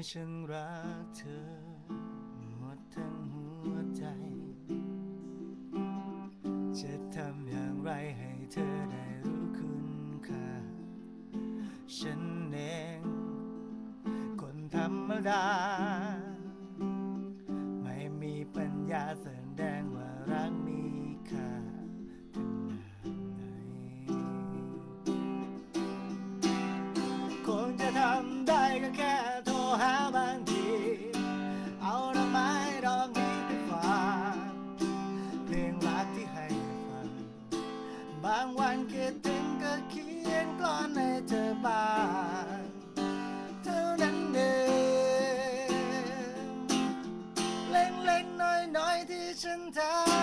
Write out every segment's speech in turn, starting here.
ฉันรักเธอ หมดทั้งหัวใจ จะทำอย่างไรให้เธอได้รู้คุณค่า ฉันเอง คนธรรมดา ไม่มีปัญญาแสดงว่ารักมีค่าขนาดไหนคงจะทำได้ก็แค่ หาบางทีเอาดอกไม้ดอกนี้ไปฝากเพลงรักที่ให้ฟัง บางวันคิดถึงก็เขียนกลอนให้เธอบ้างเท่านั้นเองเล็กๆน้อยๆที่ฉันทำ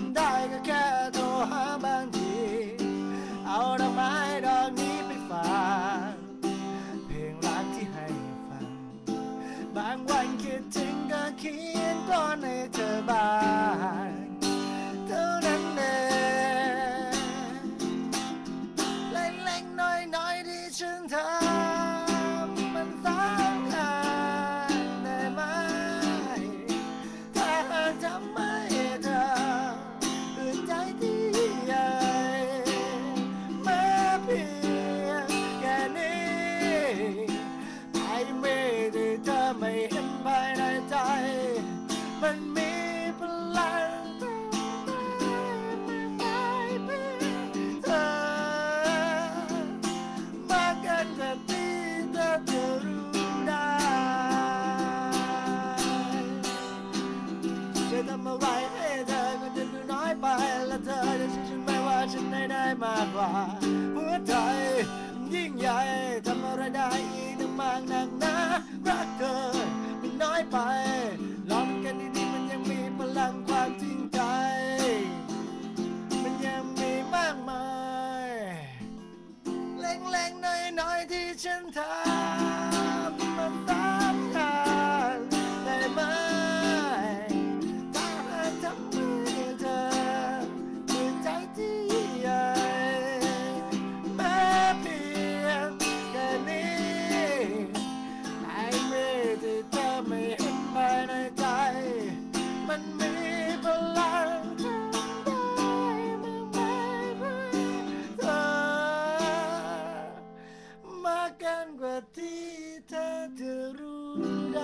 ำได้ก็แค่โทรหาบางที เอาดอกไม้ดอกนี้ไปฝากเพลงรักที่ให้ฟัง บางวันคิดถึงก็เขียนกลอนให้เธอบ้าง เห็นภายในใจ มันมีพลังทำได้ไม่เพื่อเธอมากเกินกว่าที่เธอจะรู้ได้จะทำอะไรให้เธอก็จะดูน้อยไป และเธอจะเชื่อฉันไหมว่าฉันได้ได้มากกว่า หัวใจยิ่งใหญ่ทำอะไรได้อีกตั้งมากนักหนา น้อยๆ terurai